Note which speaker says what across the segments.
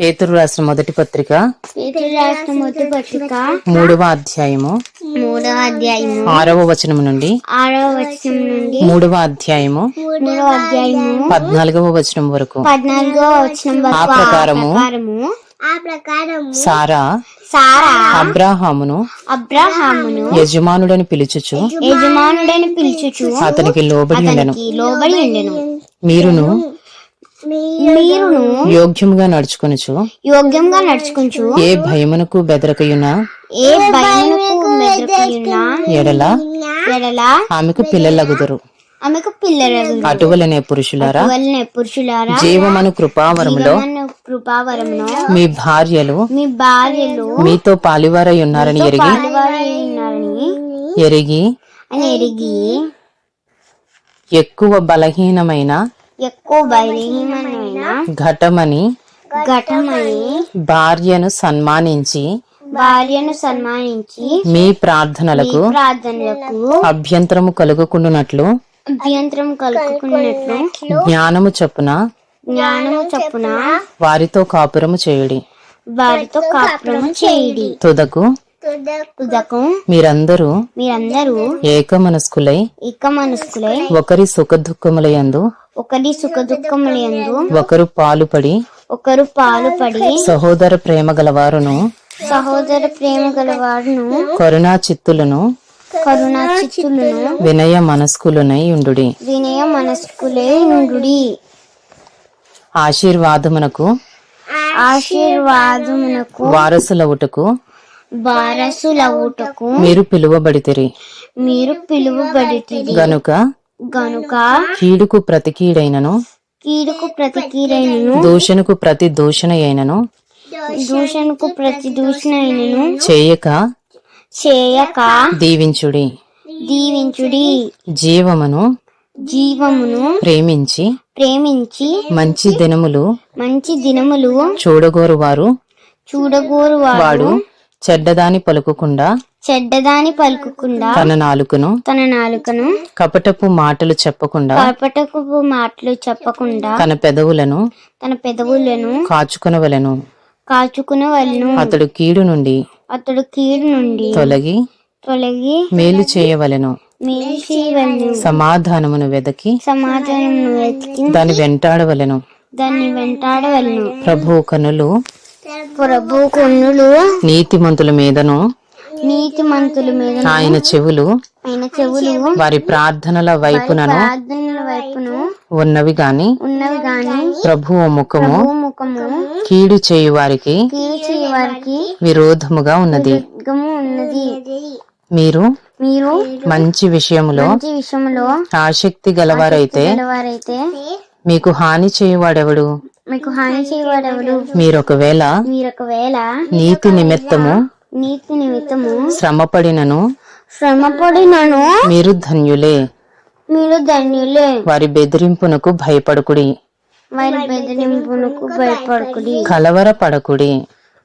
Speaker 1: పేతురు రాసిన మొదటి పత్రిక మూడవ అధ్యాయము.
Speaker 2: మూడవ అధ్యాయము.
Speaker 1: ఆరవ వచనం నుండి
Speaker 2: ఆరవ వచనం నుండి
Speaker 1: మూడవ అధ్యాయము.
Speaker 2: మూడవ అధ్యాయము.
Speaker 1: పద్నాలుగవ వచనం వరకు.
Speaker 2: పద్నాలుగో వచనం
Speaker 1: ఆ ప్రకారము
Speaker 2: ప్రకారము ఆ ప్రకారము
Speaker 1: సారా
Speaker 2: సారా
Speaker 1: అబ్రాహామును
Speaker 2: అబ్రహామును
Speaker 1: యజమానుడని పిలుచుచు
Speaker 2: యజమానుడని పిలుచుచు
Speaker 1: అతనికి లోబడి ఉండెను.
Speaker 2: లోబడి ఉండెను.
Speaker 1: మీరును
Speaker 2: మీరును
Speaker 1: యోగ్యముగా నడుచుకొనుచు
Speaker 2: యోగ్యంగా నడుచుకుంటూ
Speaker 1: ఏ భయమునకు బెదరకయున్న
Speaker 2: ఏ భయమునకు మెదపయున్నా
Speaker 1: ఎడల?
Speaker 2: ఎడల?
Speaker 1: ఆమెకు పిల్లలగుదురు.
Speaker 2: ఆమెకు పిల్లలు
Speaker 1: అటువలనే పురుషులారా?
Speaker 2: పురుషులారా?
Speaker 1: జీవమను కృపావరములో?
Speaker 2: జీవమను కృపావరమును
Speaker 1: మీ భార్యలు?
Speaker 2: మీ భార్యలు?
Speaker 1: మీతో పాలివారై ఉన్నారని ఎరిగి? ఎరిగి?
Speaker 2: ఎరిగి?
Speaker 1: ఎక్కువ బలహీనమైన
Speaker 2: ఎక్కువ బలహీనమైన
Speaker 1: ఘటమని
Speaker 2: ఘటమని
Speaker 1: భార్యను సన్మానించి
Speaker 2: భార్యను సన్మానించి
Speaker 1: మీ ప్రార్థనలకు
Speaker 2: ప్రార్థనలకు
Speaker 1: అభ్యంతరము కలుగుకుండునట్లు
Speaker 2: అభ్యంతరం కలుపుకున్నట్లు
Speaker 1: జ్ఞానము చొప్పున
Speaker 2: జ్ఞానము చొప్పున
Speaker 1: వారితో కాపురము చేయుడి.
Speaker 2: వారితో కాపురము చేయుడి.
Speaker 1: తుదకు
Speaker 2: తుదకు
Speaker 1: మీరందరూ
Speaker 2: మీరందరూ
Speaker 1: ఏక మనస్కులై
Speaker 2: ఇక మనస్కులై
Speaker 1: ఒకరి సుఖ దుఃఖములయందు
Speaker 2: ఒకరి సుఖ దుఃఖములందు
Speaker 1: ఒకరు పాలుపడి
Speaker 2: ఒకరు పాలు పడి
Speaker 1: సహోదర ప్రేమ గలవారును.
Speaker 2: సహోదర ప్రేమ గలవారును
Speaker 1: కరుణా చిత్తులను
Speaker 2: కరుణా చిత్తులను
Speaker 1: వినయ మనస్కులునై ఉండుడి.
Speaker 2: వినయ మనస్కులే నుండుడి
Speaker 1: ఆశీర్వాదమునకు
Speaker 2: ఆశీర్వాదమునకు
Speaker 1: వారసులవుటకు
Speaker 2: వారసులవుటకు
Speaker 1: మీరు పిలువబడితిరి.
Speaker 2: మీరు పిలువబడితిరి.
Speaker 1: గనుక
Speaker 2: గనుక
Speaker 1: కీడుకు ప్రతి కీడైనను
Speaker 2: కీడుకు ప్రతి కీడైనను
Speaker 1: దూషణకు ప్రతి దూషణ అయినను
Speaker 2: దూషణకు ప్రతి దూషణైనను
Speaker 1: చేయక
Speaker 2: చేయక
Speaker 1: దీవించుడి.
Speaker 2: దీవించుడి.
Speaker 1: జీవమును
Speaker 2: జీవమును
Speaker 1: ప్రేమించి
Speaker 2: ప్రేమించి
Speaker 1: మంచి దినములు
Speaker 2: మంచి దినములు
Speaker 1: చూడగోరు వారు
Speaker 2: చూడగోరు
Speaker 1: వాడు చెడ్డదాని పలుకుకుండా
Speaker 2: చెడ్డదాని పలుకుకుండా
Speaker 1: తన నాలుకను
Speaker 2: తన నాలుకను
Speaker 1: కపటపు మాటలు చెప్పకుండా
Speaker 2: కపటకు మాటలు చెప్పకుండా
Speaker 1: తన పెదవులను
Speaker 2: తన పెదవులను
Speaker 1: కాచుకొనవలెను.
Speaker 2: కాచుకునే వాళ్ళను
Speaker 1: అతడు కీడు నుండి
Speaker 2: అతడు కీడు నుండి
Speaker 1: తొలగి
Speaker 2: తొలగి
Speaker 1: మేలు చేయవలెను.
Speaker 2: మేలు చేయవలను.
Speaker 1: సమాధానమును వెదకి
Speaker 2: సమాధానం వెతికి
Speaker 1: దాని వెంటాడవలెను.
Speaker 2: దాన్ని వెంటాడవలను.
Speaker 1: ప్రభు కనులు
Speaker 2: ప్రభు కొన్నులు
Speaker 1: నీతిమంతుల మీదను
Speaker 2: నీతి మంతుల మీద
Speaker 1: ఆయన చెవులు
Speaker 2: ఆయన చెవులు
Speaker 1: వారి ప్రార్థనల వైపునను
Speaker 2: ప్రార్థనల వైపును
Speaker 1: ఉన్నవి గాని
Speaker 2: ఉన్నవి గాని
Speaker 1: ప్రభువు ముఖము
Speaker 2: ముఖము
Speaker 1: కీడు చేయు వారికి
Speaker 2: వారికి
Speaker 1: విరోధముగా ఉన్నది.
Speaker 2: ఉన్నది.
Speaker 1: మీరు
Speaker 2: మీరు
Speaker 1: మంచి విషయములో
Speaker 2: మంచి విషయంలో
Speaker 1: ఆసక్తి గలవారైతే మీకు హాని చేయువాడెవడు?
Speaker 2: మీకు హాని చేయవాడెవడు
Speaker 1: మీరొకవేళ
Speaker 2: మీరు ఒకవేళ
Speaker 1: నీతి నిమిత్తము
Speaker 2: నీతి నిమిత్తము
Speaker 1: శ్రమపడినను
Speaker 2: శ్రమపడినను
Speaker 1: మీరు ధన్యులే.
Speaker 2: మీరు ధన్యులే.
Speaker 1: వారి బెదిరింపునకు భయపడకుడి.
Speaker 2: వారి బెదిరింపునకు భయపడకుడి.
Speaker 1: కలవర పడకుడి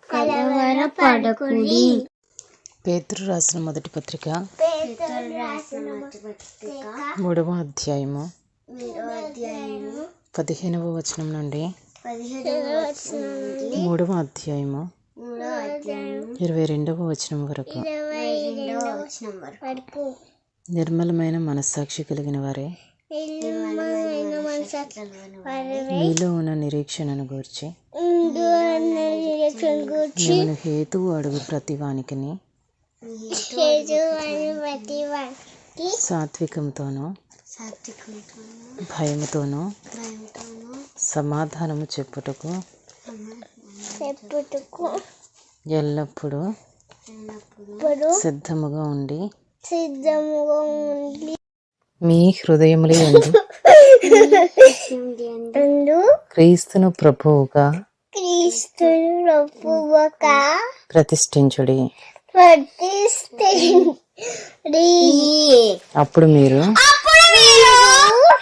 Speaker 2: కలవర పడకుడి
Speaker 1: పేతురు రాసిన మొదటి పత్రిక మూడవ అధ్యాయము పదిహేనవ వచనం నుండి మూడవ అధ్యాయము? ఇరవై రెండవ వచనం వరకు. నిర్మలమైన మనస్సాక్షి కలిగిన వారే మీలో ఉన్న నిరీక్షణను గూర్చి మిమ్మల్ని హేతువు అడుగు ప్రతి వానికిని సాత్వికంతోనూ భయముతోనూ సమాధానము చెప్పుటకు ఎల్లప్పుడూ సిద్ధముగా ఉండి
Speaker 2: సిద్ధముగా ఉండి
Speaker 1: మీ హృదయములు ఎందు క్రీస్తును ప్రభువుగా
Speaker 2: క్రీస్తును ప్రభువుగా
Speaker 1: ప్రతిష్ఠించుడి. అప్పుడు మీరు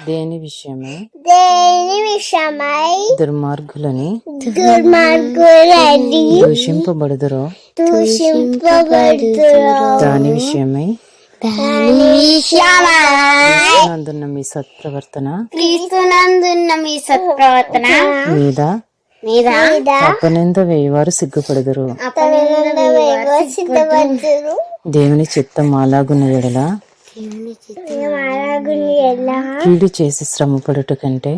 Speaker 1: దేని విషయమై?
Speaker 2: దేని విషయమై?
Speaker 1: దుర్మార్గులని
Speaker 2: దుర్మార్గులని
Speaker 1: దూషింపబడుదురో?
Speaker 2: దూషింపబడుతురు
Speaker 1: దాని విషయమై?
Speaker 2: దాని విషయమై?
Speaker 1: మీ సత్ప్రవర్తన?
Speaker 2: క్రీస్తునందున్న మీ సత్ప్రవర్తన?
Speaker 1: మీద?
Speaker 2: మీద?
Speaker 1: అపనింద వేయవారు సిగ్గుపడుదురు.
Speaker 2: అపనింద
Speaker 1: దేవుని చిత్తం అలాగున్న ఎడల కీడు చేసి శ్రమపడుట కంటే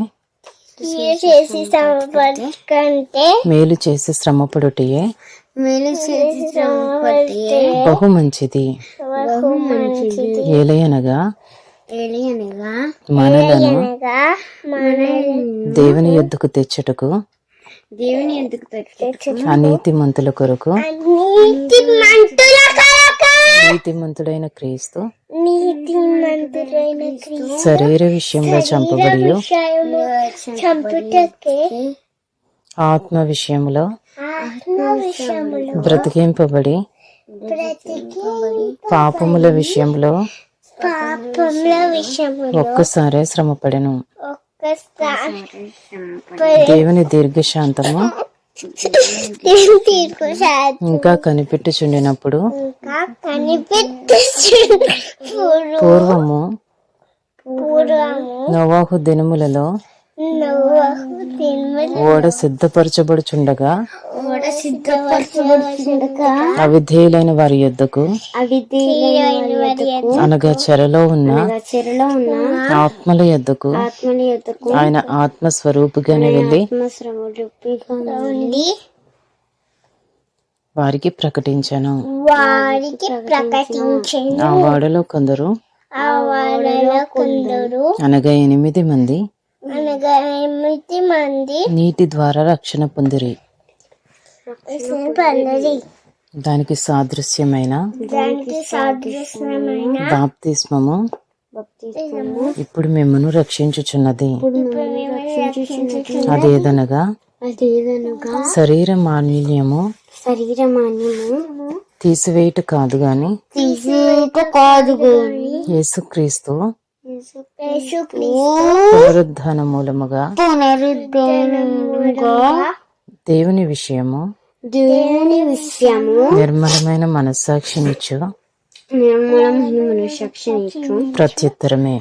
Speaker 2: కీడు చేసి సమపడి కంటే
Speaker 1: మేలు చేసి శ్రమపడుటయే
Speaker 2: మేలు చేసి సమపడి
Speaker 1: బహు మంచిది.
Speaker 2: బహు మంచిది.
Speaker 1: ఏలయనగా మనలను దేవుని యొద్దకు తెచ్చుటకు
Speaker 2: దేవుని ఎందుకు తెచ్చు
Speaker 1: అనీతిమంతుల కొరకు
Speaker 2: నీతి మంతుల
Speaker 1: నీతిమంతుడైన క్రీస్తు. శరీర విషయంలో చంపబడి ఆత్మ విషయంలో బ్రతికింపబడి
Speaker 2: బ్రతికి
Speaker 1: పాపముల విషయంలో ఒక్కసారే శ్రమపడెను.
Speaker 2: ఒక్కసారి
Speaker 1: దేవుని దీర్ఘశాంతము ఇంకా కనిపెట్టుచుండినప్పుడు పూర్వము
Speaker 2: పూర్వము
Speaker 1: నవాహు దినములలో ఓడ సిద్ధపరచబడుచుండగా అవిధేయులైన వారి యొద్దకు
Speaker 2: వారి
Speaker 1: అనగా చెరలో ఉన్న
Speaker 2: చెరలో ఉన్న
Speaker 1: ఆత్మల యొద్దకు
Speaker 2: ఆత్మల యొద్దకు
Speaker 1: ఆయన ఆత్మ స్వరూపుగానే వెళ్ళి వారికి ప్రకటించాను.
Speaker 2: వారికి ప్రకటించిన.
Speaker 1: ఆ వాడలో కొందరు
Speaker 2: ఆ వాళ్ళలో కొందరు
Speaker 1: అనగా ఎనిమిది మంది
Speaker 2: అనగా ఎనిమిది మంది
Speaker 1: నీటి ద్వారా రక్షణ పొందిరి.
Speaker 2: పొందరి.
Speaker 1: దానికి సాదృశ్యమైన
Speaker 2: దానికి సాదృశ్యమైన
Speaker 1: బాప్తిస్మము. ఇప్పుడు మిమ్మను రక్షించుచున్నది. అదేదనగా? శరీర మాలిన్యము
Speaker 2: శరీరమాన్యము
Speaker 1: తీసివేయుట కాదు గాని
Speaker 2: తీసేట కాదు
Speaker 1: యేసుక్రీస్తు
Speaker 2: యేసుక్రీస్తు
Speaker 1: పునరుద్ధాన మూలముగా దేవుని విషయము
Speaker 2: దేవుని విషయము
Speaker 1: నిర్మలమైన మనస్సాక్షినిచ్చు.
Speaker 2: నిర్మలమైన మనసాక్షినిచ్చు
Speaker 1: ప్రత్యుత్తరమే.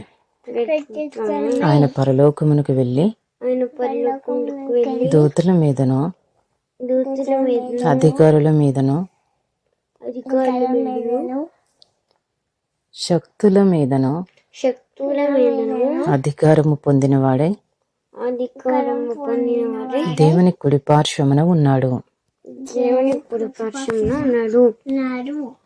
Speaker 1: ఆయన పరలోకమునకు వెళ్ళి
Speaker 2: ఆయన పరలోకములకు వెళ్ళి
Speaker 1: దూతల మీదను
Speaker 2: దూతుల మీద
Speaker 1: అధికారుల మీదను
Speaker 2: అధికారుల మీదను
Speaker 1: శక్తుల మీదను
Speaker 2: శక్తుల
Speaker 1: అధికారము పొందినవాడై.
Speaker 2: అధికారము
Speaker 1: దేవుని కుడి పార్శ్వమున ఉన్నాడు.
Speaker 2: దేవుని పురుపక్షంలో ఉన్నాడు. ఉన్నారు